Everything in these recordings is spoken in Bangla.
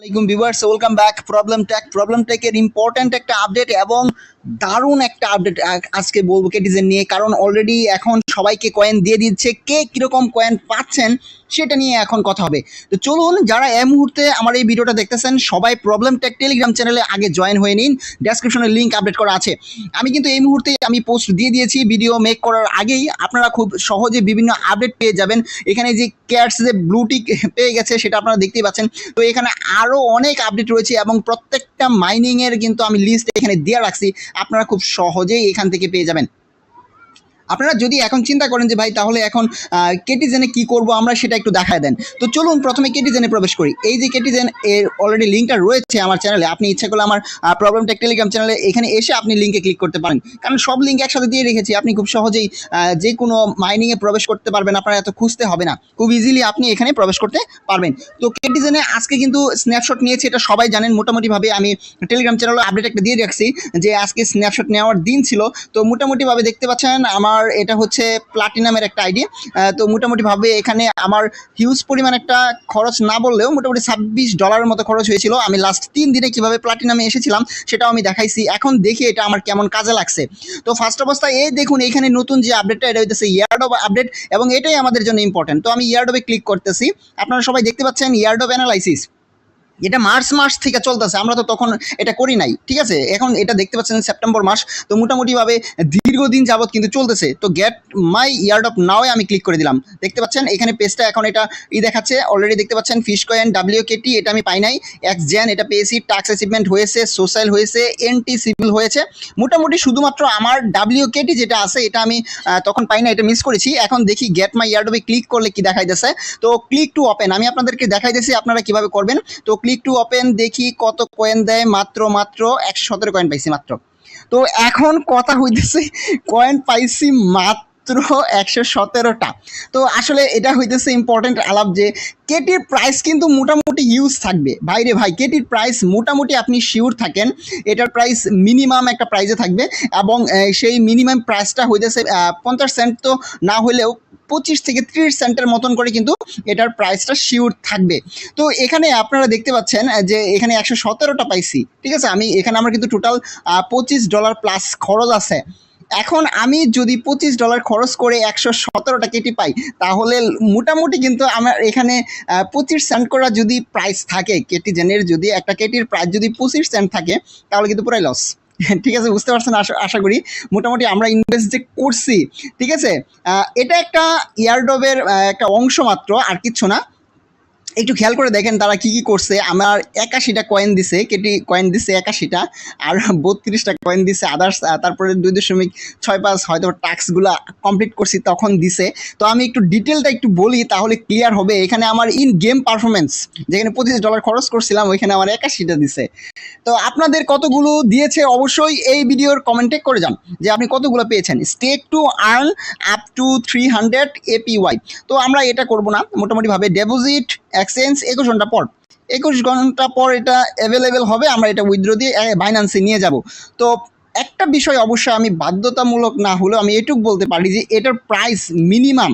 আসসালামাইকুম viewers welcome back problem tech problem টেকের important একটা আপডেট এবং দারুণ একটা আপডেট আজকে বলব কেটিজেন নিয়ে। কারণ অলরেডি এখন সবাইকে কয়েন দিয়ে দিচ্ছে। কে কীরকম কয়েন পাচ্ছেন সেটা নিয়ে এখন কথা হবে। তো চলুন, যারা এই মুহূর্তে আমার এই ভিডিওটা দেখতেছেন, সবাই প্রবলেম টেক টেলিগ্রাম চ্যানেলে আগে জয়েন হয়ে নিন। ডেসক্রিপশনে লিঙ্ক আপডেট করা আছে। আমি কিন্তু এই মুহূর্তে আমি পোস্ট দিয়ে দিয়েছি ভিডিও মেক করার আগেই। আপনারা খুব সহজে বিভিন্ন আপডেট পেয়ে যাবেন। এখানে যে ক্যাটস যে ব্লুটিক পেয়ে গেছে, সেটা আপনারা দেখতেই পাচ্ছেন। তো এখানে আরও অনেক আপডেট রয়েছে এবং প্রত্যেকটা মাইনিংয়ের কিন্তু আমি লিস্ট এখানে দিয়ে রাখছি। আপনারা খুব সহজেই এখান থেকে পেয়ে যাবেন। আপনারা যদি এখন চিন্তা করেন যে ভাই তাহলে এখন কেটিজেনে কি করব, আমরা সেটা একটু দেখায় দেন। তো চলুন প্রথমে কেটিজেনে প্রবেশ করি। এই যে কেটিজেন এর অলরেডি লিঙ্কটা রয়েছে আমার চ্যানেলে আপনি ইচ্ছা করলে আমার প্রবলেম টেক টেলিগ্রাম চ্যানেলে এখানে এসে আপনি লিঙ্কে ক্লিক করতে পারেন। কারণ সব লিঙ্ক একসাথে দিয়ে রেখেছি, আপনি খুব সহজেই যে কোনো মাইনিংয়ে প্রবেশ করতে পারবেন, আপনার এত খুঁজতে হবে না। খুব ইজিলি আপনি এখানে প্রবেশ করতে পারবেন। তো কেটিজেনে আজকে কিন্তু স্ন্যাপশট নিয়েছি, এটা সবাই জানেন, মোটামুটিভাবে আমি টেলিগ্রাম চ্যানেলে আপডেট একটা দিয়ে রাখছি, যে আজকে স্ন্যাপশট নেওয়ার দিন ছিল। তো মোটামুটিভাবে দেখতে পাচ্ছেন, আমার এটা হচ্ছে প্লাটিনামের একটা আইডি তো মোটামুটিভাবে এখানে আমার হিউজ পরিমাণ একটা খরচ না বললেও মোটামুটি ছাব্বিশ ডলারের মতো খরচ হয়েছিল। আমি লাস্ট তিন দিনে কীভাবে প্লাটিনামে এসেছিলাম সেটাও আমি দেখাইছি। এখন দেখি এটা আমার কেমন কাজে লাগছে। তো ফার্স্ট অবস্থায় এই দেখুন, এখানে নতুন যে আপডেটটা এটা হইতেছে ইয়ার্ডব আপডেট এবং এটাই আমাদের জন্য ইম্পর্টেন্ট তো আমি ইয়ার্ডবে ক্লিক করতেছি। আপনারা সবাই দেখতে পাচ্ছেন ইয়ার্ডব অ্যানালাইসিস এটা মার্চ মাস থেকে চলতেছে, আমরা তো তখন এটা করি নাই, ঠিক আছে? এখন এটা দেখতে পাচ্ছেন সেপ্টেম্বর মাস, তো মোটামুটিভাবে দীর্ঘদিন যাবৎ কিন্তু চলতেছে। তো গেট মাই ইয়ার্ড অফ নাওয়ে আমি ক্লিক করে দিলাম। দেখতে পাচ্ছেন, এখানে পেজটা এখন এটা ই দেখাচ্ছে অলরেডি দেখতে পাচ্ছেন ফিশ কয়েন ডাব্লিউ কেটি এটা আমি পাই নাই এক্স জেন এটা পেয়েছি টাক্স অ্যাচিভমেন্ট হয়েছে সোশ্যাল হয়েছে এনটি সিভিল হয়েছে। মোটামুটি শুধুমাত্র আমার ডাব্লিউ কেটি যেটা আছে, এটা আমি তখন পাই না এটা মিস করেছি। এখন দেখি গেট মাই ইয়ার্ডবে ক্লিক করলে কি দেখাই যাচ্ছে তো ক্লিক টু ওপেন আমি আপনাদেরকে দেখাই দিয়েছি আপনারা কীভাবে করবেন। তো ক্লিক টু ওপেন দেখি কত কয়েন দেয়, মাত্র মাত্র একশো সতেরো কয়েন পাইছি মাত্র। তো এখন কথা হইতেছে কয়েন পাইছি মাত্র একশো সতেরোটা। তো আসলে এটা হইতেছে ইম্পর্টেন্ট আলাপ যে, কেটির প্রাইস কিন্তু মোটামুটি ইউজ থাকবে। ভাইরে ভাই, কেটির প্রাইস মোটামুটি আপনি শিওর থাকেন, এটার প্রাইস মিনিমাম একটা প্রাইসে থাকবে এবং সেই মিনিমাম প্রাইসটা হইতেছে পঞ্চাশ সেন্ট তো না হলেও পঁচিশ থেকে ত্রিশ সেন্টের মতন করে কিন্তু এটার প্রাইসটা শিওর থাকবে। তো এখানে আপনারা দেখতে পাচ্ছেন যে এখানে একশো সতেরোটা পাইছি, ঠিক আছে? আমি এখানে আমার কিন্তু টোটাল পঁচিশ ডলার প্লাস খরচ আছে। এখন আমি যদি পঁচিশ ডলার খরচ করে একশো সতেরোটা কেটি পাই, তাহলে মোটামুটি কিন্তু আমার এখানে পঁচিশ সেন্ট করা যদি প্রাইস থাকে কেটি জেনের যদি একটা কেটির প্রাইস যদি পঁচিশ সেন্ট থাকে, তাহলে কিন্তু পুরাই লস ঠিক আছে, বুঝতে পারছেন? আশা আশা করি। মোটামুটি আমরা ইনভেস্ট যে করছি, ঠিক আছে? এটা একটা ইয়ারডবের একটা অংশ মাত্র, আর কিচ্ছু না। একটু খেয়াল করে দেখেন তারা কি কি করছে। আমার একাশিটা কয়েন দিছে, কেটি কয়েন দিছে একাশিটা, আর বত্রিশটা কয়েন দিছে আদার্স তারপরে দুই দশমিক ছয় পাঁচ হয়তো টাস্কগুলো কমপ্লিট করছি তখন দিছে। তো আমি একটু ডিটেলটা একটু বলি, তাহলে ক্লিয়ার হবে। এখানে আমার ইন গেম পারফরমেন্স যেখানে পঁচিশ ডলার খরচ করছিলাম, ওইখানে আমার একাশিটা দিছে। তো আপনাদের কতগুলো দিয়েছে? অবশ্যই এই ভিডিওর কমেন্টে করে যান, যে আপনি কতগুলো পেয়েছেন। Stake to earn up to three hundred APY তো আমরা এটা করব না, মোটামুটিভাবে ডেপোজিট এক্সচেঞ্জ একুশ ঘণ্টা পর। একুশ ঘণ্টা পর এটা অ্যাভেলেবেল হবে, আমরা এটা উইথড্র দিয়ে বাইন্যান্সে নিয়ে যাব। তো একটা বিষয় অবশ্যই আমি বাধ্যতামূলক না হলেও আমি এটুক বলতে পারি যে এটার প্রাইস মিনিমাম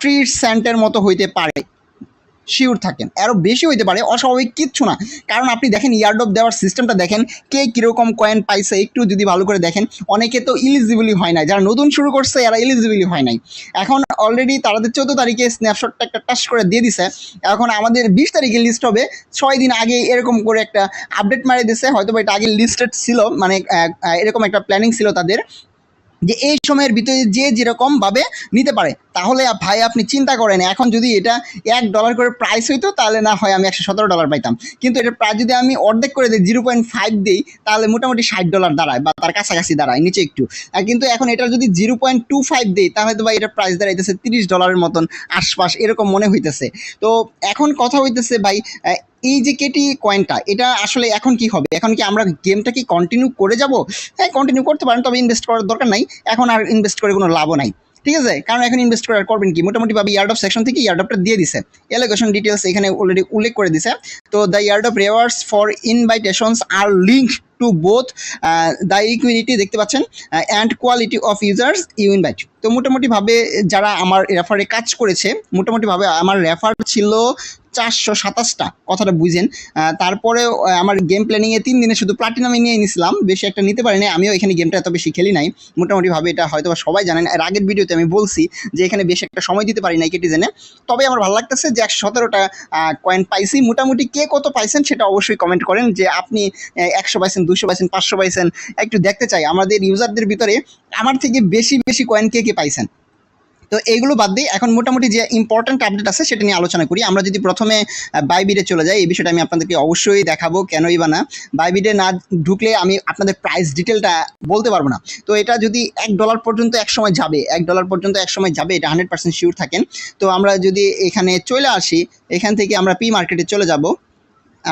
ত্রিশ সেন্টের মতো হইতে পারে। শিওর থাকেন। আরও বেশি হইতে পারে, অস্বাভাবিক কিচ্ছু না। কারণ আপনি দেখেন ইয়ারডপ দেওয়ার সিস্টেমটা দেখেন, কে কীরকম কয়েন পাইছে, একটু যদি ভালো করে দেখেন, অনেকে তো ইলিজিবলই হয় নাই। যারা নতুন শুরু করছে, এরা ইলিজিবলই হয় নাই। এখন অলরেডি তাদের চোদ্দ তারিখে স্ন্যাপশটটা একটা টাচ করে দিয়ে দিছে, এখন আমাদের বিশ তারিখে লিস্ট হবে, ছয় দিন আগে এরকম করে একটা আপডেট মারে দিছে হয়তো বা এটা আগে লিস্টেড ছিল মানে এরকম একটা প্ল্যানিং ছিল তাদের, যে এই সময়ের ভিতরে যে যেরকমভাবে নিতে পারে। তাহলে ভাই আপনি চিন্তা করেন, এখন যদি এটা এক ডলার করে প্রাইস হইতো, তাহলে না হয় আমি একশো সতেরো ডলার পাইতাম। কিন্তু এটার প্রাইস যদি আমি অর্ধেক করে দিই জিরো পয়েন্ট ফাইভ দিই, তাহলে মোটামুটি ষাট ডলার দাঁড়ায় বা তার কাছাকাছি দাঁড়ায়, নিচে একটু। কিন্তু এখন এটা যদি জিরো পয়েন্ট টু ফাইভ দিই, তাহলে তো ভাই এটার প্রাইস দাঁড়াইতেছে তিরিশ ডলারের মতন আশপাশ, এরকম মনে হইতেছে। তো এখন কথা হইতেছে ভাই এই যে কেটি কয়েনটা এটা আসলে এখন কি হবে? এখন কি আমরা গেমটা কি কন্টিনিউ করে যাব? হ্যাঁ কন্টিনিউ করতে পারেন, তবে ইনভেস্ট করার দরকার নাই। এখন আর ইনভেস্ট করে কোনো লাভও নাই। ঠিক আছে? কারণ এখন ইনভেস্ট করার করবেন কি? মোটামুটি ভাবে ইয়ার্ড অফ সেকশন থেকে ইয়ার্ড অফটা দিয়ে দিছে। এলোকেশন ডিটেলস এখানে অলরেডি উল্লেখ করে দিছে। তো the yard of rewards for invitations R link to both the equity দেখতে পাচ্ছেন and quality of users you invite তো মোটামুটিভাবে যারা আমার রেফারে কাজ করেছে মোটামুটিভাবে আমার রেফার ছিল চারশো সাতাশটা, কথাটা বুঝেন। তারপরে আমার গেম প্ল্যানিংয়ে তিন দিনে শুধু প্লাটিনামে নিয়ে নিছিলাম, বেশি একটা নিতে পারিনি। আমিও এখানে গেমটা এত বেশি খেলি নাই। মোটামুটিভাবে এটা হয়তো সবাই জানেন। এর আগের ভিডিওতে আমি বলছি যে এখানে বেশি একটা সময় দিতে পারি নাই কেটিজেনে তবে আমার ভালো লাগতেছে যে একশো সতেরোটা কয়েন পাইছি। মোটামুটি কে কত পাইছেন সেটা অবশ্যই কমেন্ট করেন যে আপনি একশো পাইছেন দুশো পাইছেন, পাঁচশো পাইছেন, একটু দেখতে চাই। আমাদের ইউজারদের ভিতরে আমার থেকে বেশি বেশি কয়েন কে কে পাইছেন? তো এইগুলো বাদ দিয়ে এখন মোটামুটি যে ইম্পর্ট্যান্ট আপডেট আছে সেটা নিয়ে আলোচনা করি। আমরা যদি প্রথমে বাইবিডে চলে যাই, এই বিষয়টা আমি আপনাদেরকে অবশ্যই দেখাবো, কেনই বা না। বাইবিডে না ঢুকলে আমি আপনাদের প্রাইস ডিটেলটা বলতে পারব না। তো এটা যদি এক ডলার পর্যন্ত এক সময় যাবে, এক ডলার পর্যন্ত এক সময় যাবে, এটা হান্ড্রেড পার্সেন্ট শিওর থাকেন। তো আমরা যদি এখানে চলে আসি, এখান থেকে আমরা পি মার্কেটে চলে যাব।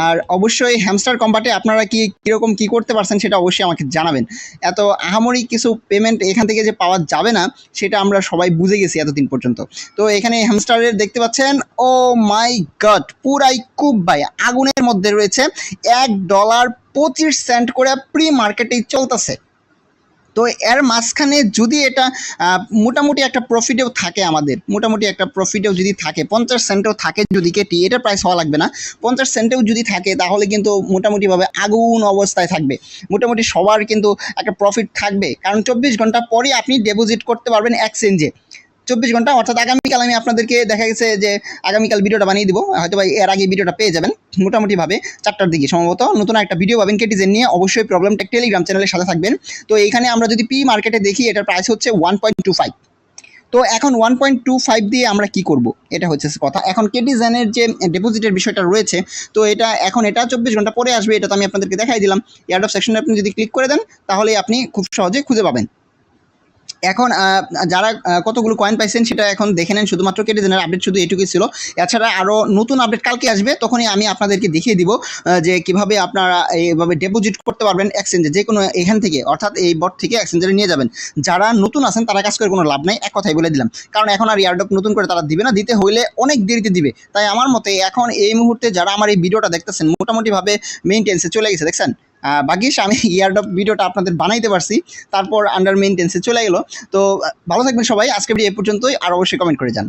আর অবশ্যই হ্যামস্টার কম্বাটে আপনারা কি, কীরকম কি করতে পারছেন সেটা অবশ্যই আমাকে জানাবেন। এত আহামরি কিছু পেমেন্ট এখান থেকে যে পাওয়া যাবে না, সেটা আমরা সবাই বুঝে গেছি এতদিন পর্যন্ত। তো এখানে হ্যামস্টারের দেখতে পাচ্ছেন ও মাই গড পুরাই খুব ভাই। আগুনের মধ্যে রয়েছে এক ডলার পঁচিশ সেন্ট করে প্রি মার্কেটেই চলতেছে। তো এর মাঝখানে যদি এটা মোটামুটি একটা প্রফিটেও থাকে আমাদের, মোটামুটি একটা প্রফিটেও যদি থাকে, পঞ্চাশ সেন্টেও থাকে যদি কেটি এটা প্রাইস হওয়া লাগবে না। পঞ্চাশ সেন্টেও যদি থাকে, তাহলে কিন্তু মোটামুটিভাবে আগুন অবস্থায় থাকবে। মোটামুটি সবার কিন্তু একটা প্রফিট থাকবে। কারণ চব্বিশ ঘণ্টা পরে আপনি ডিপোজিট করতে পারবেন এক্সচেঞ্জে চব্বিশ ঘণ্টা, অর্থাৎ আগামীকাল আমি আপনাদেরকে দেখা গেছে যে আগামীকাল ভিডিওটা বানিয়ে দিব। হয়তো বা এর আগে ভিডিওটা পেয়ে যাবেন। মোটামুটিভাবে চারটার দিকে সম্ভবত। নতুন একটা ভিডিও পাবেন কেটিজেন নিয়ে। অবশ্যই প্রবলেমটা টেলিগ্রাম চ্যানেলের সাথে থাকবেন। তো এইখানে আমরা যদি পি মার্কেটে দেখি, এটার প্রাইস হচ্ছে ওয়ান পয়েন্ট টু ফাইভ তো এখন ওয়ান পয়েন্ট টু ফাইভ দিয়ে আমরা কি করব? এটা হচ্ছে কথা। এখন কেটিজেনের যে ডিপোজিটের বিষয়টা রয়েছে, তো এটা এখন এটা চব্বিশ ঘণ্টা পরে আসবে এটা তো আমি আপনাদেরকে দেখাই দিলাম। এয়ারডপ সেকশনে আপনি যদি ক্লিক করে দেন, তাহলে আপনি খুব সহজে খুঁজে পাবেন। এখন যারা কতগুলো কয়েন পাইছেন সেটা এখন দেখে নেন। শুধুমাত্র কেটে দিনের আপডেট শুধু এটুকুই ছিল। এছাড়া আরও নতুন আপডেট কালকে আসবে, তখনই আমি আপনাদেরকে দেখিয়ে দিব যে কীভাবে আপনারা এইভাবে ডিপোজিট করতে পারবেন এক্সচেঞ্জে যে কোনো এখান থেকে, অর্থাৎ এই বট থেকে এক্সচেঞ্জে নিয়ে যাবেন। যারা নতুন আছেন, তারা কাজ করে কোনো লাভ নাই, এক কথাই বলে দিলাম। কারণ এখন আর ইয়ারডপ নতুন করে তারা দিবে না, দিতে হইলে অনেক দেরিতে দিবে। তাই আমার মতে এখন এই মুহূর্তে যারা আমার এই ভিডিওটা দেখতেছেন, মোটামুটিভাবে মেইনটেন্সে চলে গেছে, দেখছেন? বাগিস আমি ইয়ারডপ ভিডিওটা আপনাদের বানাইতে পারছি। তারপর আন্ডার মেনটেন্সে চলে গেলো। তো ভালো থাকবেন সবাই। আজকে ভিডিও এ পর্যন্তই। আর অবশ্যই কমেন্ট করে যান